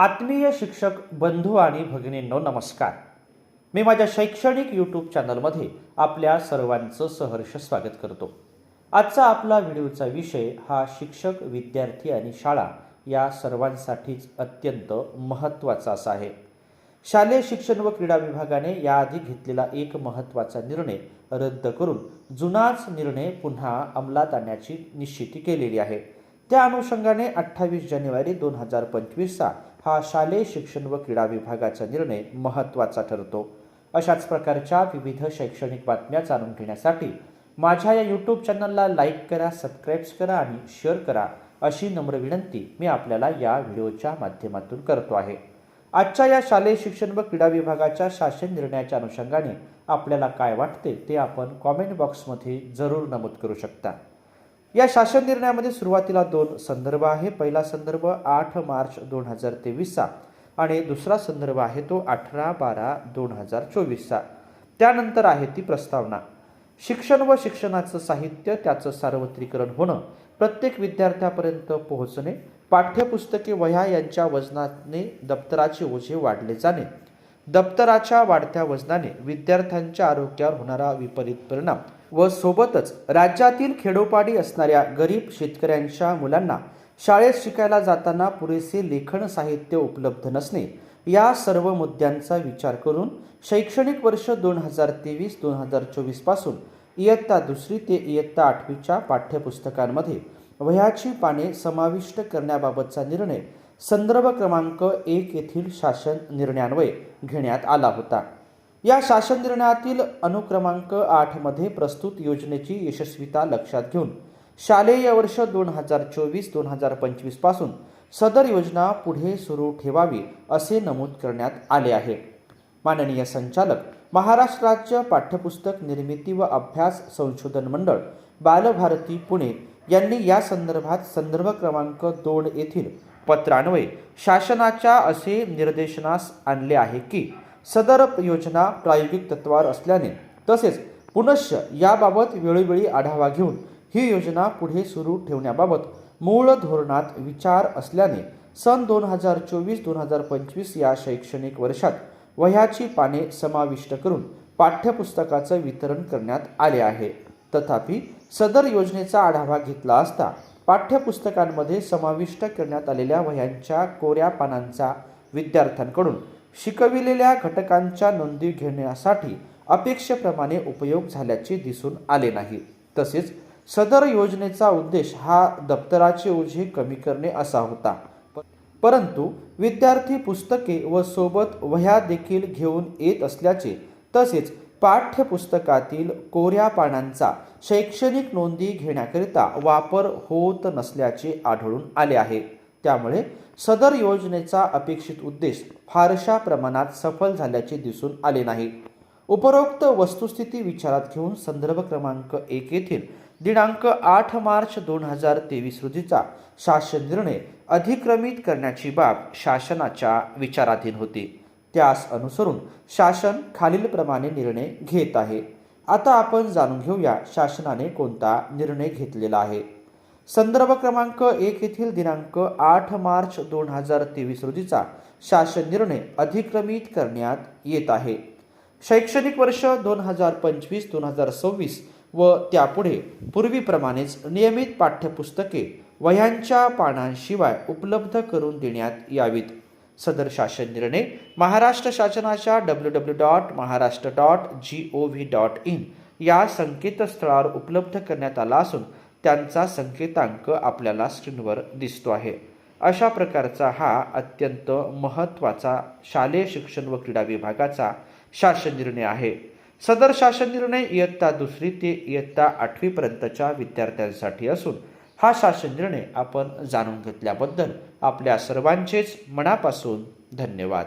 आत्मीय शिक्षक बंधू आणि भगिनींनो नमस्कार. मी माझ्या शैक्षणिक यूट्यूब चॅनलमध्ये आपल्या सर्वांचं सहर्ष स्वागत करतो. आजचा आपला व्हिडिओचा विषय हा शिक्षक विद्यार्थी आणि शाळा या सर्वांसाठीच अत्यंत महत्त्वाचा असा आहे. शालेय शिक्षण व क्रीडा विभागाने याआधी घेतलेला एक महत्त्वाचा निर्णय रद्द करून जुनाच निर्णय पुन्हा अंमलात आणण्याची निश्चिती केलेली आहे. त्या अनुषंगाने अठ्ठावीस जानेवारी दोन हजार पंचवीसचा हा शालेय शिक्षण व क्रीडा विभागाचा निर्णय महत्त्वाचा ठरतो. अशाच प्रकारच्या विविध शैक्षणिक बातम्या जाणून घेण्यासाठी माझ्या या यूट्यूब चॅनलला लाईक करा सबस्क्राईब्स करा आणि शेअर करा अशी नम्र विनंती मी आपल्याला या व्हिडिओच्या माध्यमातून करतो आहे. आजच्या या शालेय शिक्षण व क्रीडा विभागाच्या शासन निर्णयाच्या अनुषंगाने आपल्याला काय वाटते ते आपण कॉमेंट बॉक्समध्ये जरूर नमूद करू शकता. या शासन निर्णयामध्ये सुरुवातीला दोन संदर्भ आहे. पहिला संदर्भ आठ मार्च दोन हजार तेवीसचा आणि दुसरा संदर्भ आहे तो अठरा बारा दोन हजार चोवीसचा. त्यानंतर आहे ती प्रस्तावना. शिक्षण व शिक्षणाचं साहित्य त्याचं सार्वत्रिकरण होणं प्रत्येक विद्यार्थ्यापर्यंत पोहोचणे पाठ्यपुस्तके वह्या यांच्या वजनाने दप्तराचे ओझे वाढले जाणे. दप्तराच्या वाढत्या वजनाने विद्यार्थ्यांच्या आरोग्यावर होणारा विपरीत परिणाम व सोबतच राज्यातील खेडोपाडी असणाऱ्या गरीब शेतकऱ्यांच्या मुलांना शाळेत शिकायला जाताना पुरेसे लेखन साहित्य उपलब्ध नसणे या सर्व मुद्द्यांचा विचार करून शैक्षणिक वर्ष दोन हजार तेवीस दोन हजार चोवीसपासून इयत्ता दुसरी ते इयत्ता आठवीच्या पाठ्यपुस्तकांमध्ये वह्याची पाने समाविष्ट करण्याबाबतचा निर्णय संदर्भ क्रमांक एक येथील शासन निर्णयान्वये घेण्यात आला होता. या शासन निर्णयातील अनुक्रमांक आठमध्ये प्रस्तुत योजनेची यशस्वीता लक्षात घेऊन शालेय वर्ष दोन हजार चोवीस दोन हजार पंचवीसपासून सदर योजना पुढे सुरू ठेवावी असे नमूद करण्यात आले आहे. माननीय संचालक महाराष्ट्र राज्य पाठ्यपुस्तक निर्मिती व अभ्यास संशोधन मंडळ बालभारती पुणे यांनी या संदर्भात संदर्भ क्रमांक दोन येथील पत्रान्वये शासनाच्या असे निर्देशनास आणले आहे की सदर योजना प्रायोगिक तत्वावर असल्याने तसेच पुनश्च याबाबत वेळोवेळी आढावा घेऊन ही योजना पुढे सुरू ठेवण्याबाबत मूळ धोरणात विचार असल्याने सन दोन हजार चोवीस दोन हजार पंचवीस या शैक्षणिक वर्षात वह्याची पाने समाविष्ट करून पाठ्यपुस्तकाचं वितरण करण्यात आले आहे. तथापि सदर योजनेचा आढावा घेतला असता पाठ्यपुस्तकांमध्ये समाविष्ट करण्यात आलेल्या वह्यांच्या कोऱ्या पानांचा विद्यार्थ्यांकडून शिकविलेल्या घटकांच्या नोंदी घेण्यासाठी अपेक्षेप्रमाणे उपयोग झाल्याचे दिसून आले नाही. तसेच सदर योजनेचा उद्देश हा दप्तराचे ओझे कमी करणे असा होता. परंतु विद्यार्थी पुस्तके व सोबत वह्या देखील घेऊन येत असल्याचे तसेच पाठ्यपुस्तकातील कोऱ्या पानांचा शैक्षणिक नोंदी घेण्याकरिता वापर होत नसल्याचे आढळून आले आहे. त्यामुळे सदर योजनेचा अपेक्षित उद्देश फारशा प्रमाणात सफल झाल्याचे दिसून आले नाही. उपरोक्त वस्तुस्थिती विचारात घेऊन संदर्भ क्रमांक एक येथील दिनांक आठ मार्च दोन हजार तेवीस रोजीचा शासन निर्णय अधिक्रमित करण्याची बाब शासनाच्या विचाराधीन होती. त्यास अनुसरून शासन खालीलप्रमाणे निर्णय घेत आहे. आता आपण जाणून घेऊया शासनाने कोणता निर्णय घेतलेला आहे. संदर्भ क्रमांक एक येथील दिनांक आठ मार्च दोन हजार तेवीस रोजीचा शासन निर्णय अधिक्रमित करण्यात येत आहे. शैक्षणिक वर्ष दोन हजार पंचवीस दोन हजार सव्वीस व त्यापुढे पूर्वीप्रमाणेच नियमित पाठ्यपुस्तके वह्यांच्या पानांशिवाय उपलब्ध करून देण्यात यावीत. सदर शासन निर्णय महाराष्ट्र शासनाच्या W W dot Maharashtra dot G O V dot in या संकेतस्थळावर उपलब्ध करण्यात आला असून त्यांचा संकेतांक आपल्याला स्क्रीनवर दिसतो आहे. अशा प्रकारचा हा अत्यंत महत्त्वाचा शालेय शिक्षण व क्रीडा विभागाचा शासन निर्णय आहे. सदर शासन निर्णय इयत्ता दुसरी ते इयत्ता आठवीपर्यंतच्या विद्यार्थ्यांसाठी असून हा शासन निर्णय आपण जाणून घेतल्याबद्दल आपल्या सर्वांचेच मनापासून धन्यवाद.